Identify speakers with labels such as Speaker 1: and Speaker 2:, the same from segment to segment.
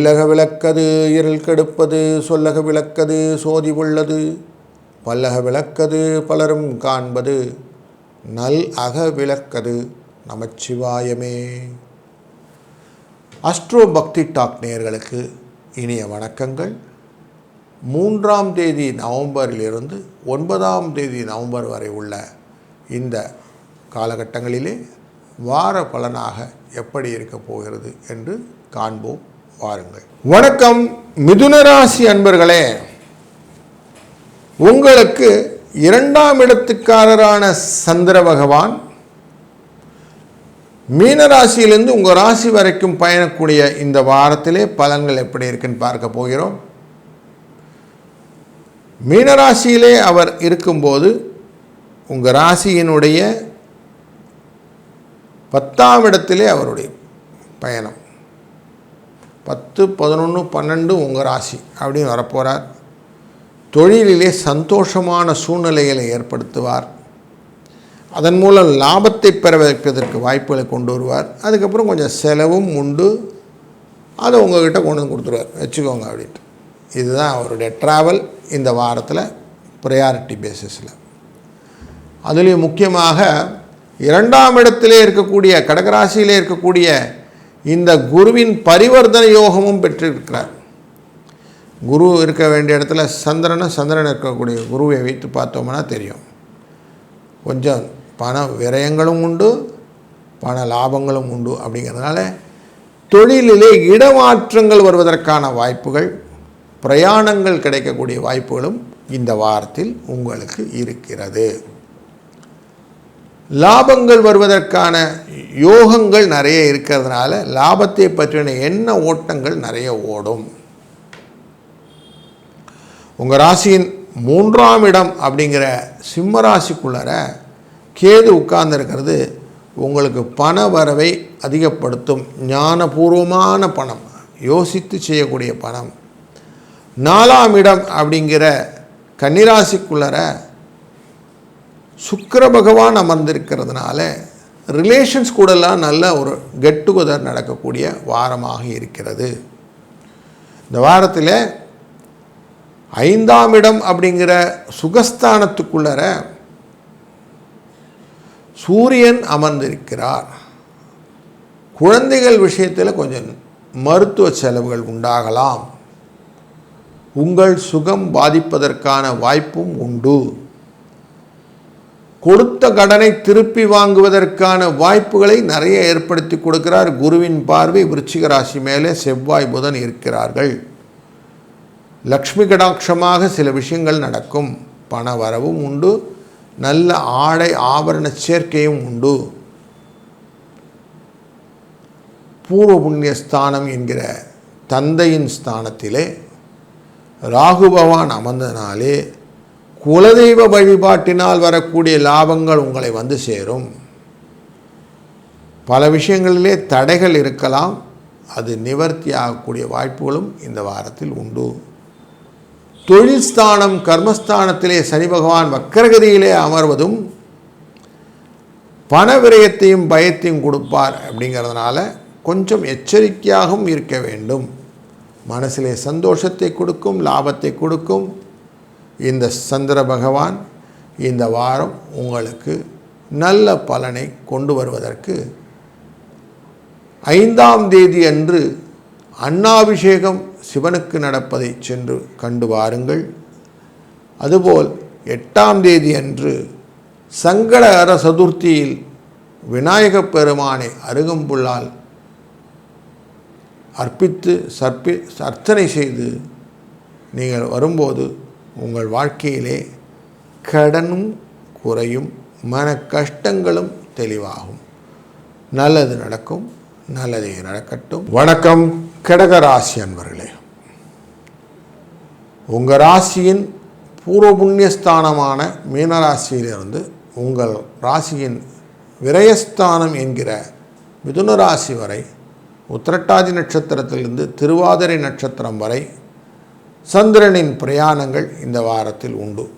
Speaker 1: இல்லக விளக்கது இருள் கெடுப்பது சொல்லக விளக்கது சோதி உள்ளது. பல்லக விளக்கது பலரும் காண்பது நல் அக விளக்கது நமச்சிவாயமே. அஸ்ட்ரோ பக்தி டாக் நேயர்களுக்கு இனிய வணக்கங்கள். மூன்றாம் தேதி நவம்பரிலிருந்து ஒன்பதாம் தேதி நவம்பர் வரை உள்ள இந்த காலகட்டங்களிலே வார பலனாக எப்படி இருக்கப் போகிறது என்று காண்போம். வாருங்கள் வணக்கம் மிதுனராசி அன்பர்களே. உங்களுக்கு இரண்டாம் இடத்துக்காரரான சந்திர பகவான் மீனராசியிலிருந்து உங்கள் ராசி வரைக்கும் பயணக்கூடிய இந்த வாரத்திலே பலன்கள் எப்படி இருக்குன்னு பார்க்க போகிறோம். மீனராசியிலே அவர் இருக்கும்போது உங்கள் ராசியினுடைய பத்தாம் இடத்திலே அவருடைய பயணம். பத்து பதினொன்று பன்னெண்டு உங்கள் ராசி அப்படின்னு வரப்போகிறார் தொழிலிலே சந்தோஷமான சூழ்நிலைகளை ஏற்படுத்துவார். அதன் மூலம் லாபத்தை பெற வைப்பதற்கு வாய்ப்புகளை கொண்டு வருவார். அதுக்கப்புறம் கொஞ்சம் செலவும் உண்டு. அதை உங்ககிட்ட கொண்டு வந்து கொடுத்துருவார். வச்சுக்கோங்க அப்படின்ட்டு. இதுதான் அவருடைய ட்ராவல் இந்த வாரத்தில் ப்ரையாரிட்டி பேசிஸில் அதுலேயும் முக்கியமாக இரண்டாம் இடத்திலே இருக்கக்கூடிய கடகராசியிலே இருக்கக்கூடிய இந்த குருவின் பரிவர்த்தனை யோகமும் பெற்றிருக்கிறார். குரு இருக்க வேண்டிய இடத்துல சந்திரனும் சந்திரன் இருக்கக்கூடிய குருவை வைத்து பார்த்தோம்னா தெரியும். கொஞ்சம் பண விரயங்களும் உண்டு பண லாபங்களும் உண்டு அப்படிங்கிறதுனால தொழிலிலே இடமாற்றங்கள் வருவதற்கான வாய்ப்புகள் பிரயாணங்கள் கிடைக்கக்கூடிய வாய்ப்புகளும் இந்த வாரத்தில் உங்களுக்கு இருக்கிறது. லாபங்கள் வருவதற்கான யோகங்கள் நிறைய இருக்கிறதுனால லாபத்தை பற்றின எண்ண ஓட்டங்கள் நிறைய ஓடும். உங்கள் ராசியின் மூன்றாம் இடம் அப்படிங்கிற சிம்ம ராசிக்குள்ளர கேது உட்கார்ந்துருக்கிறது உங்களுக்கு பண வரவை அதிகப்படுத்தும். ஞானபூர்வமான பணம் யோசித்து செய்யக்கூடிய பணம். நாலாம் இடம் அப்படிங்கிற கன்னிராசிக்குள்ளர சுக்கர பகவான் அமர்ந்திருக்கிறதுனால ரிலேஷன்ஸ் கூடலாம் நல்ல ஒரு கெட் டுகெதர் நடக்கக்கூடிய வாரமாக இருக்கிறது. இந்த வாரத்தில் ஐந்தாம் இடம் அப்படிங்கிற சுகஸ்தானத்துக்குள்ளர சூரியன் அமர்ந்திருக்கிறார். குழந்தைகள் விஷயத்தில் கொஞ்சம் மருத்துவ செலவுகள் உண்டாகலாம். உங்கள் சுகம் பாதிப்பதற்கான வாய்ப்பும் உண்டு. கொடுத்த கடனை திருப்பி வாங்குவதற்கான வாய்ப்புகளை நிறைய ஏற்படுத்தி கொடுக்கிறார். குருவின் பார்வை விருச்சிக ராசி மேலே செவ்வாய் புதன் இருக்கிறார்கள். லக்ஷ்மி கடாட்சமாக சில விஷயங்கள் நடக்கும். பண வரவும் உண்டு. நல்ல ஆடை ஆபரண சேர்க்கையும் உண்டு. பூர்வ புண்ணிய ஸ்தானம் என்கிற தந்தையின் ஸ்தானத்திலே ராகு பகவான் அமர்ந்தனாலே குலதெய்வ வழிபாட்டினால் வரக்கூடிய லாபங்கள் உங்களை வந்து சேரும். பல விஷயங்களிலே தடைகள் இருக்கலாம். அது நிவர்த்தி ஆகக்கூடிய வாய்ப்புகளும் இந்த வாரத்தில் உண்டு. தொழில் ஸ்தானம் கர்மஸ்தானத்திலே சனி பகவான் வக்கரகதியிலே அமர்வதும் பண விரயத்தையும் பயத்தையும் கொடுப்பார் அப்படிங்கிறதுனால கொஞ்சம் எச்சரிக்கையாகவும் இருக்க வேண்டும். மனசிலே சந்தோஷத்தை கொடுக்கும் லாபத்தை கொடுக்கும். இந்த சந்திர பகவான் இந்த வாரம் உங்களுக்கு நல்ல பலனை கொண்டு வருவதற்கு ஐந்தாம் தேதி அன்று அன்னாபிஷேகம் சிவனுக்கு நடப்பதை சென்று கண்டு வாருங்கள். அதுபோல் எட்டாம் தேதி அன்று சங்கடகர சதுர்த்தியில் விநாயகப் பெருமானை அருகம்புல்லால் அர்ப்பித்து சர்ப்பி அர்ச்சனை செய்து நீங்கள் வரும்போது உங்கள் வாழ்க்கையிலே கடனும் குறையும் மன கஷ்டங்களும் தெளிவாகும். நல்லது நடக்கும் நல்லதே நடக்கட்டும். வணக்கம் கடகராசி அன்பர்களே. உங்கள் ராசியின் பூர்வ புண்ணியஸ்தானமான மீனராசியிலிருந்து உங்கள் ராசியின் விரயஸ்தானம் என்கிற மிதுன ராசி வரை உத்திரட்டாதி நட்சத்திரத்திலிருந்து திருவாதிரை நட்சத்திரம் வரை சந்திரனின் பிரயாணங்கள் இந்த வாரத்தில் உண்டு.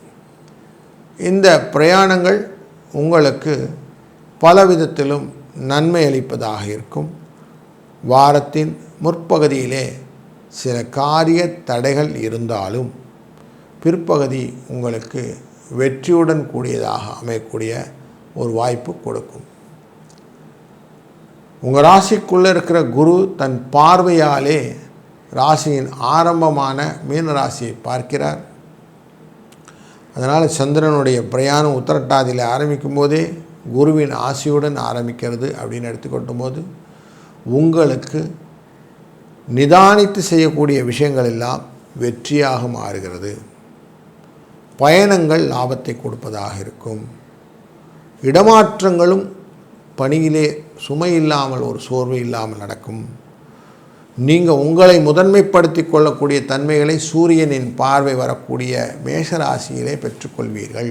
Speaker 1: இந்த பிரயாணங்கள் உங்களுக்கு பலவிதத்திலும் நன்மை அளிப்பதாக இருக்கும். வாரத்தின் முற்பகுதியிலே சில காரிய தடைகள் இருந்தாலும் பிற்பகுதி உங்களுக்கு வெற்றியுடன் கூடியதாக அமையக்கூடிய ஒரு வாய்ப்பு கொடுக்கும். உங்கள் ராசிக்குள்ளே இருக்கிற குரு தன் பார்வையாலே ராசியின் ஆரம்பமான மீன ராசியை பார்க்கிறார். அதனால் சந்திரனுடைய பிரயாணம் உத்தரட்டாதியில் ஆரம்பிக்கும் போதே குருவின் ஆசையுடன் ஆரம்பிக்கிறது அப்படின்னு எடுத்துக்கொள்ளும் போது உங்களுக்கு நிதானித்து செய்யக்கூடிய விஷயங்கள் எல்லாம் வெற்றியாக மாறுகிறது. பயணங்கள் லாபத்தை கொடுப்பதாக இருக்கும். இடமாற்றங்களும் பணியிலே சுமை இல்லாமல் ஒரு சோர்வு இல்லாமல் நடக்கும். நீங்கள் உங்களை முதன்மைப்படுத்தி கொள்ளக்கூடிய தன்மைகளை சூரியனின் பார்வை வரக்கூடிய மேஷராசியிலே பெற்றுக்கொள்வீர்கள்.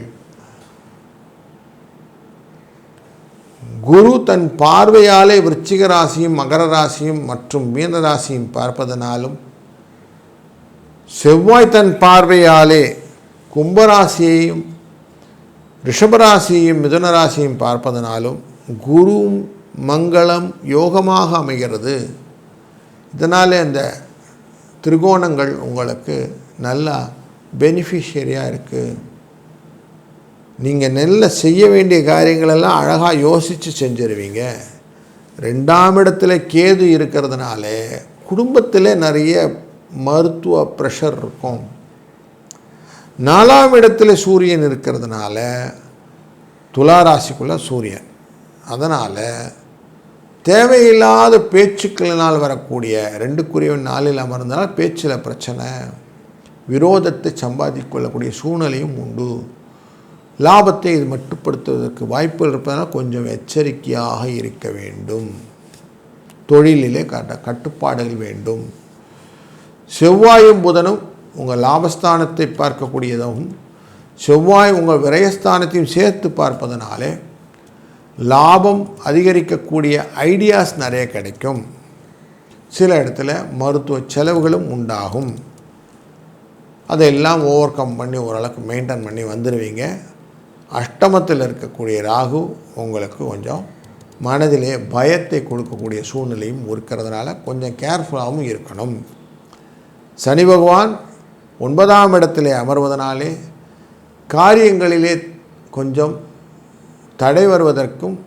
Speaker 1: குரு தன் பார்வையாலே விருச்சிக ராசியும் மகர ராசியும் மற்றும் மீன ராசியும் பார்ப்பதனாலும் செவ்வாய் தன் பார்வையாலே கும்பராசியையும் ரிஷபராசியையும் மிதுன ராசியையும் பார்ப்பதனாலும் குரு மங்களம் யோகமாக அமைகிறது. இதனாலே அந்த திரிகோணங்கள் உங்களுக்கு நல்லா பெனிஃபிஷியரியாக இருக்குது நீங்கள் நெல்ல செய்ய வேண்டிய காரியங்களெல்லாம் அழகாக யோசித்து செஞ்சிருவீங்க. ரெண்டாம் இடத்துல கேது இருக்கிறதுனால குடும்பத்தில் நிறைய மருத்துவ ப்ரெஷர் இருக்கும். நாலாம் இடத்துல சூரியன் இருக்கிறதுனால துளாராசிக்குள்ளே சூரியன். அதனால் தேவையில்லாத பேச்சுக்களினால் வரக்கூடிய ரெண்டுக்குரியவன் நாளில் அமர்ந்தனால் பேச்சில் பிரச்சனை விரோதத்தை சம்பாதிக்கொள்ளக்கூடிய சூழ்நிலையும் உண்டு. லாபத்தை இது மட்டுப்படுத்துவதற்கு வாய்ப்புகள் இருப்பதனால் கொஞ்சம் எச்சரிக்கையாக இருக்க வேண்டும். தொழிலிலே கட்ட கட்டுப்பாடுகள் வேண்டும். செவ்வாயும் புதனும் உங்கள் லாபஸ்தானத்தை பார்க்கக்கூடியதாகவும் செவ்வாய் உங்கள் விரயஸ்தானத்தையும் சேர்த்து பார்ப்பதனாலே லாபம் அதிகரிக்கக்கூடிய ஐடியாஸ் நிறைய கிடைக்கும். சில இடத்துல மருத்துவ செலவுகளும் உண்டாகும். அதையெல்லாம் ஓவர் கம் பண்ணி ஓரளவுக்கு மெயின்டைன் பண்ணி வந்துடுவீங்க அஷ்டமத்தில் இருக்கக்கூடிய ராகு உங்களுக்கு கொஞ்சம் மனதிலே பயத்தை கொடுக்கக்கூடிய சூழ்நிலையும் இருக்கிறதுனால கொஞ்சம் கேர்ஃபுல்லாகவும் இருக்கணும். சனி பகவான் ஒன்பதாம் இடத்திலே அமர்வதனாலே காரியங்களிலே கொஞ்சம் தடை வருவதற்கும்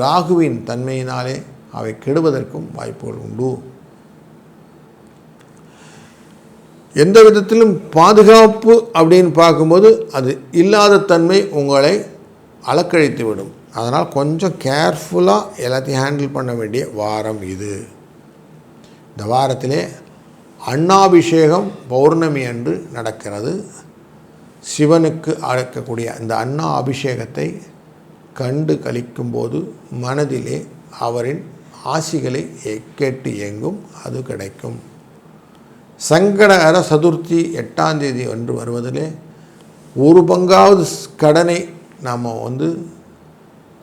Speaker 1: ராகுவின் தன்மையினாலே அவை கெடுவதற்கும் வாய்ப்புகள் உண்டு. எந்த விதத்திலும் பாதுகாப்பு அப்படின்னு பார்க்கும்போது அது இல்லாத தன்மை உங்களை அலக்கழித்து விடும் அதனால் கொஞ்சம் கேர்ஃபுல்லாக எல்லாத்தையும் ஹேண்டில் பண்ண வேண்டிய வாரம் இது. இந்த வாரத்திலே அண்ணாபிஷேகம் பௌர்ணமி அன்று நடக்கிறது. சிவனுக்கு அழைக்கக்கூடிய இந்த அண்ணா அபிஷேகத்தை கண்டு கழிக்கும்போது மனதிலே அவரின் ஆசிகளை கேட்டு இயங்கும் அது கிடைக்கும். சங்கடகர சதுர்த்தி எட்டாம் தேதி ஒன்று வருவதிலே ஒரு பங்காவது கடனை நாம் வந்து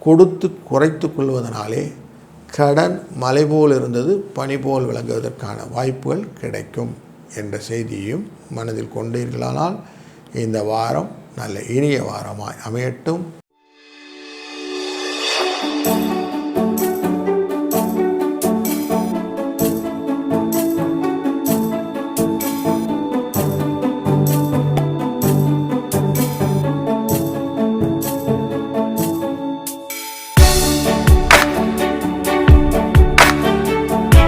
Speaker 1: கொடுத்து குறைத்து கொள்வதனாலே கடன் மலை போல் இருந்தது பனி போல் விளங்குவதற்கான வாய்ப்புகள் கிடைக்கும் என்ற செய்தியையும் மனதில் கொண்டீர்களானால் இந்த வாரம் நல்ல இனிய வாரமாய் அமையட்டும்.